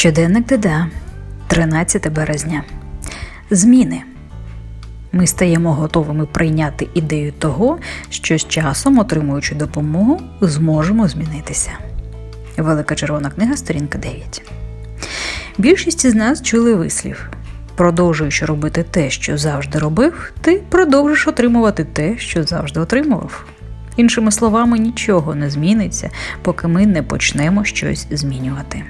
Щоденник ДДА, 13 березня. Зміни. Ми стаємо готовими прийняти ідею того, що з часом, отримуючи допомогу, зможемо змінитися. Велика червона книга, сторінка 9. Більшість із нас чули вислів. Продовжуючи робити те, що завжди робив, ти продовжиш отримувати те, що завжди отримував. Іншими словами, нічого не зміниться, поки ми не почнемо щось змінювати.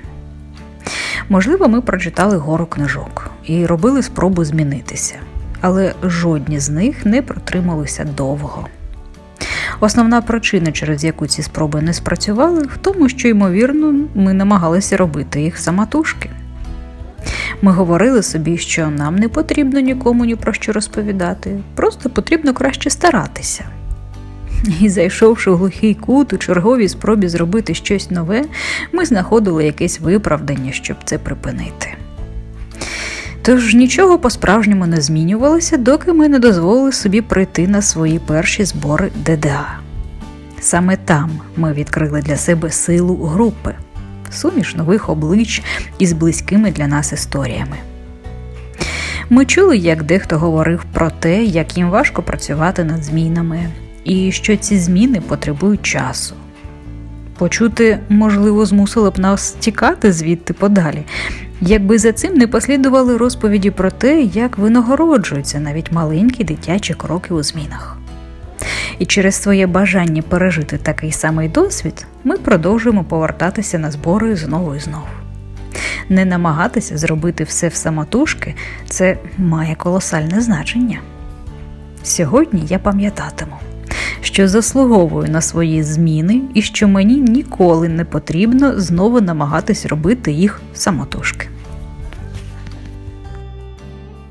Можливо, ми прочитали гору книжок і робили спробу змінитися, але жодні з них не протрималися довго. Основна причина, через яку ці спроби не спрацювали, в тому, що, ймовірно, ми намагалися робити їх самотужки. Ми говорили собі, що нам не потрібно нікому ні про що розповідати, просто потрібно краще старатися. І зайшовши в глухий кут у черговій спробі зробити щось нове, ми знаходили якесь виправдання, щоб це припинити. Тож нічого по-справжньому не змінювалося, доки ми не дозволили собі прийти на свої перші збори ДДА. Саме там ми відкрили для себе силу групи, суміш нових облич із близькими для нас історіями. Ми чули, як дехто говорив про те, як їм важко працювати над змінами, і що ці зміни потребують часу. Почути, можливо, змусило б нас тікати звідти подалі, якби за цим не послідували розповіді про те, як винагороджуються навіть маленькі дитячі кроки у змінах. І через своє бажання пережити такий самий досвід ми продовжуємо повертатися на збори знову і знову. Не намагатися зробити все в самотужки це має колосальне значення. Сьогодні я пам'ятатиму, що заслуговую на свої зміни і що мені ніколи не потрібно знову намагатись робити їх самотужки.